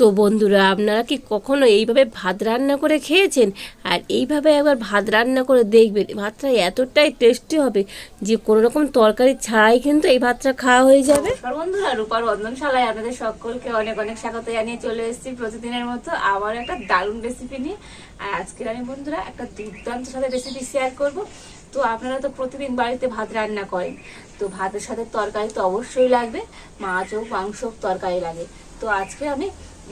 তো বন্ধুরা, আপনারা কি কখনো এইভাবে ভাত রান্না করে খেয়েছেন? আর এইভাবে একবার ভাত রান্না করে দেখবেন ভাতটা এতটাই টেস্টি হবে যে কোনো রকম তরকারি ছাড়াই কিন্তু এই ভাতটা খাওয়া হয়ে যাবে। বন্ধুরা, রূপার রন্ধনশালায় আপনাদের সকলকে অনেক অনেক স্বাগত জানিয়ে চলে এসেছি প্রতিদিনের মতো আবার একটা দারুণ রেসিপি নিয়ে। আর আজকের আমি বন্ধুরা একটা দুর্দান্ত সাথে রেসিপি শেয়ার করব। তো আপনারা তো প্রতিদিন বাড়িতে ভাত রান্না করেন, তো ভাতের সাথে তরকারি তো অবশ্যই লাগবে, মাছ হোক, মাংস তরকারি লাগে। তো আজকে আমি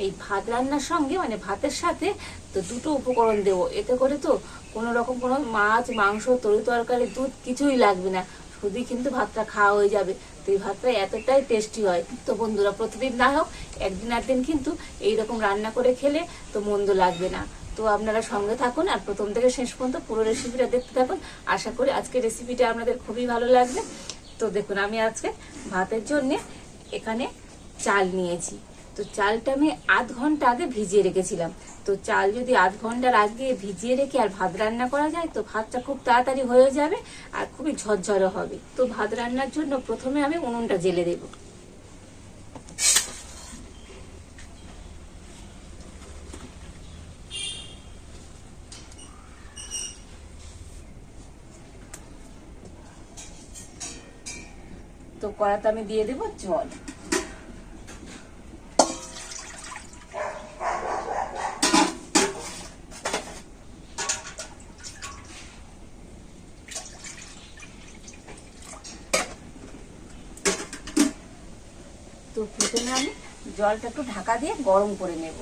এই ভাত রান্নার সঙ্গে মানে ভাতের সাথে তো দুটো উপকরণ দেবো। এতে করে তো কোনো রকম কোনো মাছ, মাংস, তরি তরকারি, দুধ কিছুই লাগবে না। শুধুই কিন্তু ভাতটা খাওয়া হয়ে যাবে। তো এই ভাতটা এতটাই টেস্টি হয়। তো বন্ধুরা, প্রতিদিন না হোক, একদিন একদিন কিন্তু এইরকম রান্না করে খেলে তো মন্দ লাগবে না। তো আপনারা সঙ্গে থাকুন আর প্রথম থেকে শেষ পর্যন্ত পুরো রেসিপিটা দেখতে থাকুন। আশা করি আজকে রেসিপিটা আপনাদের খুবই ভালো লাগবে। তো দেখুন, আমি আজকে ভাতের জন্যে এখানে চাল নিয়েছি। তো চালটা আমি আধ ঘণ্টা আগে ভিজিয়ে রেখেছিলাম। তো চাল যদি আধ ঘণ্টার আগে ভিজিয়ে রেখে আর ভাত রান্না করা যায়, তো ভাতটা খুব তাড়াতাড়ি হয়ে যাবে আর খুবই ঝরঝরে হবে। তো ভাত রান্নার জন্য প্রথমে আমি উনুনটা জেলে দেব। তো কড়াতে আমি দিয়ে দেবো জল। তো প্রথমে আমি জলটা একটু ঢাকা দিয়ে গরম করে নেব।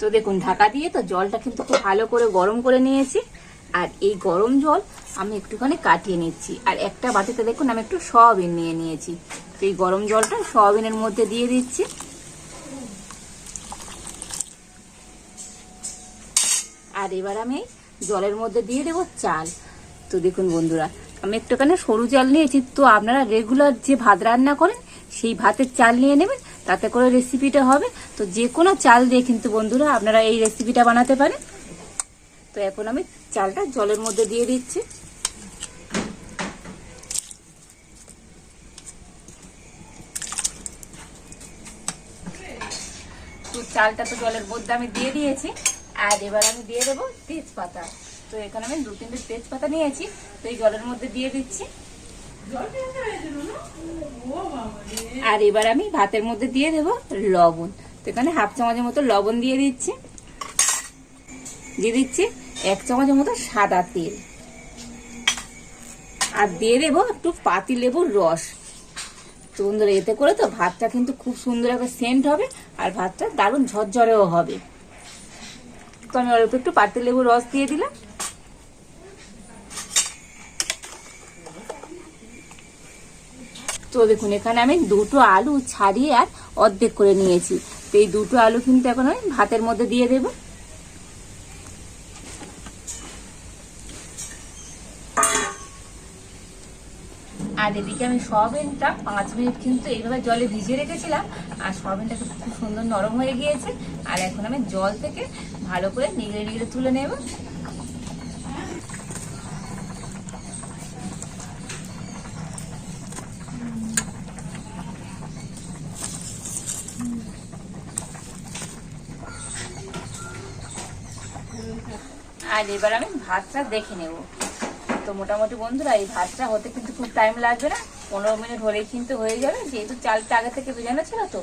তো দেখুন, ঢাকা দিয়ে তো জলটা কিন্তু খুব ভালো করে গরম করে নিয়েছি, আর এই গরম জল আমি একটুখানি কাটিয়ে নিচ্ছি। আর একটা বাটিতে দেখুন, আমি একটু সয়াবিন নিয়ে নিয়েছি। তো এই গরম জলটা সয়াবিনের মধ্যে দিয়ে দিচ্ছি। আর এবার আমি জলের মধ্যে দিয়ে দেবো চাল। তো দেখুন বন্ধুরা আমি একটুখানি সরু চাল নিয়েছি তো আপনারা রেগুলার যে ভাত রান্না করেন, সেই ভাতের চাল নিয়ে নেবেন, তাতে করে রেসিপিটা হবে। তো যে কোনো চাল দিয়ে কিন্তু বন্ধুরা আপনারা এই রেসিপিটা বানাতে পারেন। তো এখন আমি চালটা জলের মধ্যে দিয়ে দিচ্ছি। তো চালটা তো জলের মধ্যে আমি দিয়ে দিয়েছি। আর এবার আমি দিয়ে দেবো তেজপাতা। তো এখানে আমি দু তিনটে তেজপাতা নিয়েছি, তো এই জলের মধ্যে দিয়ে দিচ্ছি। আর এবার আমি ভাতের মধ্যে দিয়ে দেবো লবণ। তো এখানে হাফ চামচের মতো লবণ দিয়ে দিচ্ছি। দিয়ে দিচ্ছি এক চামচের মতো সাদা তেল। আর দিয়ে দেবো একটু পাতি লেবুর রস। তো বন্ধুরা, এতে করে তো ভাতটা কিন্তু খুব সুন্দর একটা সেন্ট হবে আর ভাতটা দারুণ ঝরঝরেও হবে। তো আমি অল্প একটু পাতি লেবুর রস দিয়ে দিলাম। তো দেখুন, এখানে আমি দুটো আলু ছাড়িয়ে আর অর্ধেক করে নিয়েছি। তো এই দুটো আলু কিন্তু এখন আমি ভাতের মধ্যে দিয়ে দেবো। আর এদিকে আমি সয়াবিনটা পাঁচ মিনিট কিন্তু এইভাবে জলে ভিজিয়ে রেখেছিলাম, আর সয়াবিনটা খুব সুন্দর নরম হয়ে গিয়েছে। আর এখন আমি জল থেকে ভালো করে নিগড়ে নিগড়ে তুলে নেব। আর এবার আমি ভাতটা দেখে নেব। তো মোটামুটি বন্ধুরা, এই ভাতটা হতে কিন্তু খুব টাইম লাগবে না। পনেরো মিনিট হলেই কিন্তু হয়ে যাবে, যেহেতু চালটা আগে থেকে ভেজানো ছিল তো,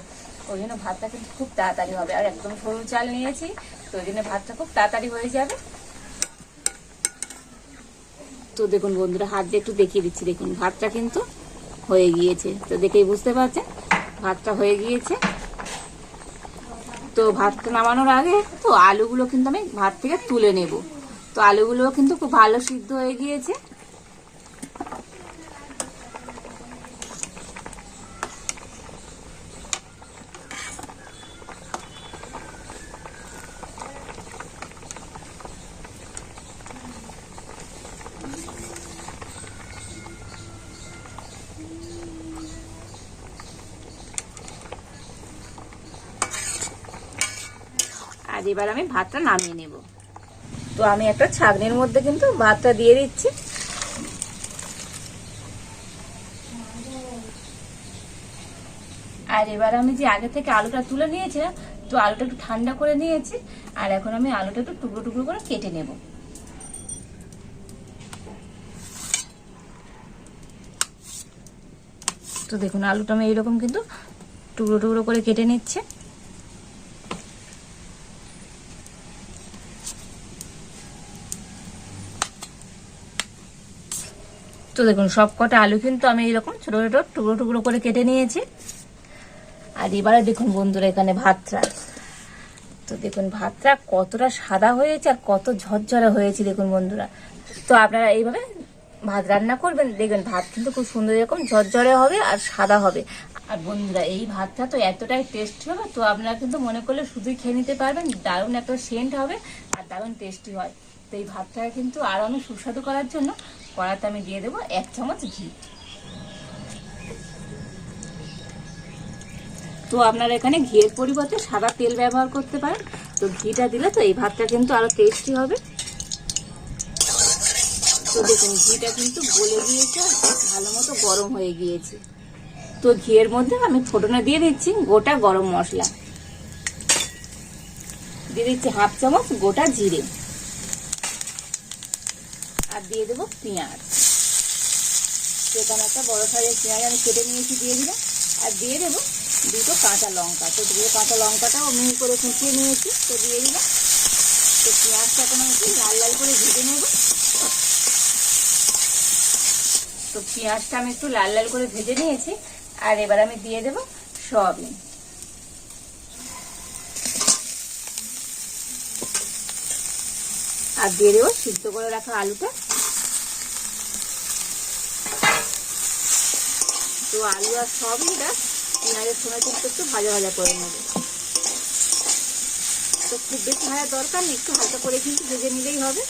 ওই জন্য ভাতটা কিন্তু খুব তাড়াতাড়ি হবে। আর একদম সরু চাল নিয়েছি, তো ওই জন্য ভাতটা খুব তাড়াতাড়ি হয়ে যাবে। তো দেখুন বন্ধুরা হাত দিয়ে একটু দেখিয়ে দিচ্ছি। দেখুন, ভাতটা কিন্তু হয়ে গিয়েছে। তো দেখেই বুঝতে পারছেন, ভাতটা হয়ে গিয়েছে। তো ভাতটা নামানোর আগে তো আলুগুলো কিন্তু আমি ভাত থেকে তুলে নেব। তো আলুগুলো কিন্তু খুব ভালো সিদ্ধ হয়ে গিয়েছে। এবার আমি ভাতটা নামিয়ে নেব। তো আমি একটা ছাগনির মধ্যে কিন্তু ভাতটা দিয়ে দিচ্ছি। আর এবার আমি যে আগে থেকে আলুটা তুলে নিয়েছিলাম, তো আলুটা একটু ঠান্ডা করে নিয়েছি, আর এখন আমি আলুটা একটু টুকরো টুকরো করে কেটে নেব। তো দেখুন, আলুটা আমি এইরকম কিন্তু টুকরো টুকরো করে কেটে নিচ্ছে। তো দেখুন সব কটা আলু কিন্তু আমি এরকম ছোট ছোট টুকরো টুকরো করে কেটে নিয়েছি। আর এবারে দেখুন বন্ধুরা, এখানে ভাতটা। তো দেখুন, ভাতটা কতটা সাদা হয়েছে আর কত ঝরঝরে হয়েছে, দেখুন বন্ধুরা। তো আপনারা এইভাবে ভাত রান্না করবেন, দেখবেন ভাত কিন্তু খুব সুন্দর এরকম ঝরঝরে হবে আর সাদা হবে। আর বন্ধুরা, এই ভাতটা তো এতটাই টেস্টি হবে, তো আপনারা কিন্তু মনে করলে শুধুই খেয়ে নিতে পারবেন, দারুণ একটা সেন্ট হবে আর দারুণ টেস্টি হয়। তো এই ভাতটাকে কিন্তু আরও আমি সুস্বাদু করার জন্য কড়াতে আমি দিয়ে দেবো এক চামচ ঘি। তো আপনারা এখানে ঘিয়ের পরিবর্তে সাদা তেল ব্যবহার করতে পারেন। তো ঘিটা দিলে তো এই ভাতটা কিন্তু আরও টেস্টি হবে। তো দেখুন, ঘিটা কিন্তু গলে গিয়েছে ভালো মতো গরম হয়ে গিয়েছে। তো ঘিয়ের মধ্যে আমি ফোটনে দিয়ে দিচ্ছি গোটা গরম মশলা। দিয়ে দিচ্ছি হাফ চামচ গোটা জিরে। দিয়ে দেবো পেঁয়াজ। সেখানে একটা বড় সাইজের পেঁয়াজ আমি কেটে নিয়েছি, দিয়ে দিলাম। আর দিয়ে দেবো দুটো কাঁচা লঙ্কা। তো দুটো কাঁচা লঙ্কাটাও মিহি করে কুচিয়ে নিয়েছি, তো দিয়ে দিলাম। তো পেঁয়াজটা এখন আমি লাল লাল করে ভেজে নেব। তো পেঁয়াজটা আমি একটু লাল লাল করে ভেজে নিয়েছি, আর এবার আমি দিয়ে দেবো সয়াবিন। আর দিয়ে দেবো সিদ্ধ করে রাখা আলুটা। তো আলু আর সয়াবিনটা পেঁয়াজের সময় কিন্তু একটু ভাজা ভাজা করে নেবে। তো খুব বেশি ভাজা দরকার নেই, একটু হালকা করে কিন্তু ভেজে নিলেই হবে।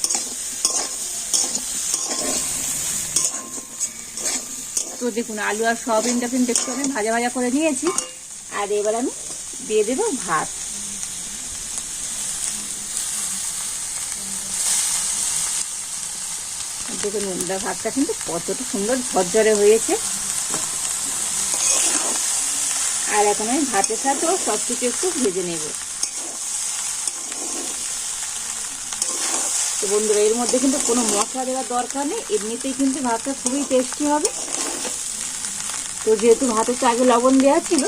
তো দেখুন, আলু আর সয়াবিনটা কিন্তু একটু আমি ভাজা ভাজা করে নিয়েছি। আর এবার আমি দিয়ে দেবো ভাত। দেখুন ভাতটা কিন্তু কতটা সুন্দর ঝরঝরে হয়েছে। আর এখন আমি ভাতের সাথেও সব কিছু একটু ভেজে নেব। তো বন্ধুরা, এর মধ্যে কিন্তু কোনো মশলা দেওয়ার দরকার নেই, এমনিতেই কিন্তু ভাতটা খুবই টেস্টি হবে। তো যেহেতু ভাতের তো আগে লবণ দেওয়া ছিল,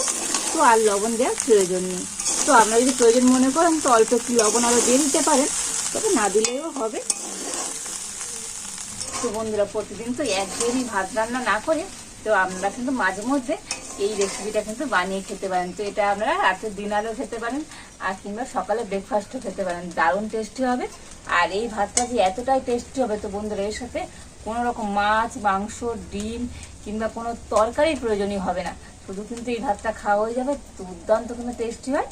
তো আর লবণ দেওয়ার প্রয়োজন নেই। তো আপনারা যদি প্রয়োজন মনে করেন, তো অল্প একটু লবণ আরও দিয়ে দিতে পারেন, তবে না দিলেও হবে। তো বন্ধুরা, প্রতিদিন তো একদিনই ভাত রান্না না করে, তো আমরা কিন্তু মাঝে মধ্যে এই রেসিপিটা কিন্তু বানিয়ে খেতে পারেন। তো এটা আপনারা রাতের ডিনারও খেতে পারেন, আর কিংবা সকালে ব্রেকফাস্টও খেতে পারেন। দারুণ টেস্টি হবে। আর এই ভাতটা যে এতটাই টেস্টি হবে তো বন্ধুরা, এর সাথে কোনো রকম মাছ, মাংস, ডিম কিংবা কোনো তরকারির প্রয়োজনই হবে না। শুধু কিন্তু এই ভাতটা খাওয়া হয়ে যাবে, দুর্দান্ত কিন্তু টেস্টি হয়।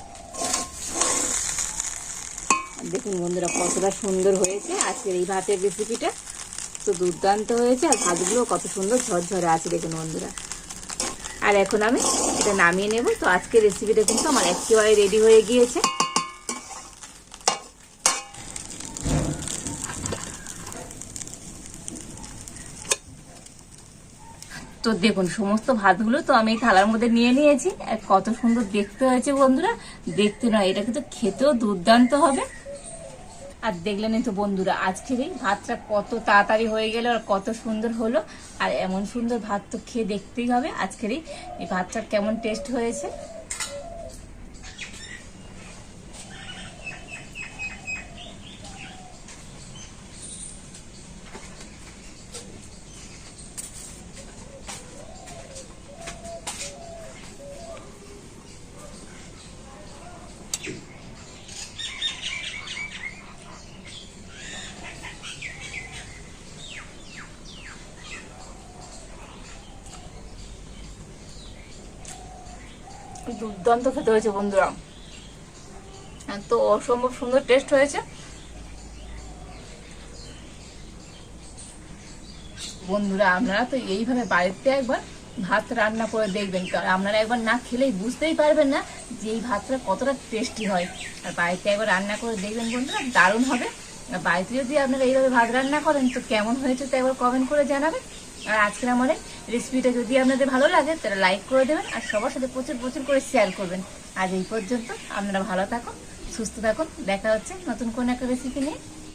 দেখুন বন্ধুরা, কতটা সুন্দর হয়েছে আজকের এই ভাতের রেসিপিটা তো দুর্দান্ত হয়েছে, আর ভাতগুলো কত সুন্দর ঝরঝরে আছে, দেখুন বন্ধুরা। আর এখন আমি এটা নামিয়ে নেব। তো আজকের রেসিপিটা কিন্তু আমার একেবারে রেডি হয়ে গিয়েছে। তো দেখুন, সমস্ত ভাতগুলো তো আমি থালার মধ্যে নিয়ে নিয়েছি। কত সুন্দর দেখতে হয়েছে বন্ধুরা। দেখতে নয়, এটা কিন্তু খেতেও দুর্দান্ত হবে। আর দেখলেনই তো বন্ধুরা, আজকের এই ভাতটা কত তাড়াতাড়ি হয়ে গেল আর কত সুন্দর হলো। আর এমন সুন্দর ভাত তো খেয়ে দেখতেই হবে। আজকের এই এই ভাতটা কেমন টেস্ট হয়েছে? দুর্দান্ত খেতে হয়েছে বন্ধুরা। তো অসম্ভব সুন্দর টেস্ট হয়েছে। বন্ধুরা, আপনারা তো এইভাবে বাড়িতে একবার ভাত রান্না করে দেখবেন। কারণ আপনারা একবার না খেলেই বুঝতেই পারবেন না যে এই ভাতটা কতটা টেস্টি হয়। আর বাড়িতে একবার রান্না করে দেখবেন বন্ধুরা, দারুণ হবে। আর বাড়িতে যদি আপনারা এইভাবে ভাত রান্না করেন, তো কেমন হয়েছে তো একবার কমেন্ট করে জানাবেন। আর আজকের আমার রেসিপিটা যদি আপনাদের ভালো লাগে, তাহলে লাইক করে দেবেন আর সবার সাথে প্রচুর প্রচুর করে শেয়ার করবেন। আজ এই পর্যন্ত, আপনারা ভালো থাকুন, সুস্থ থাকুন, দেখা হচ্ছে নতুন কোনো একটা রেসিপি নিয়ে।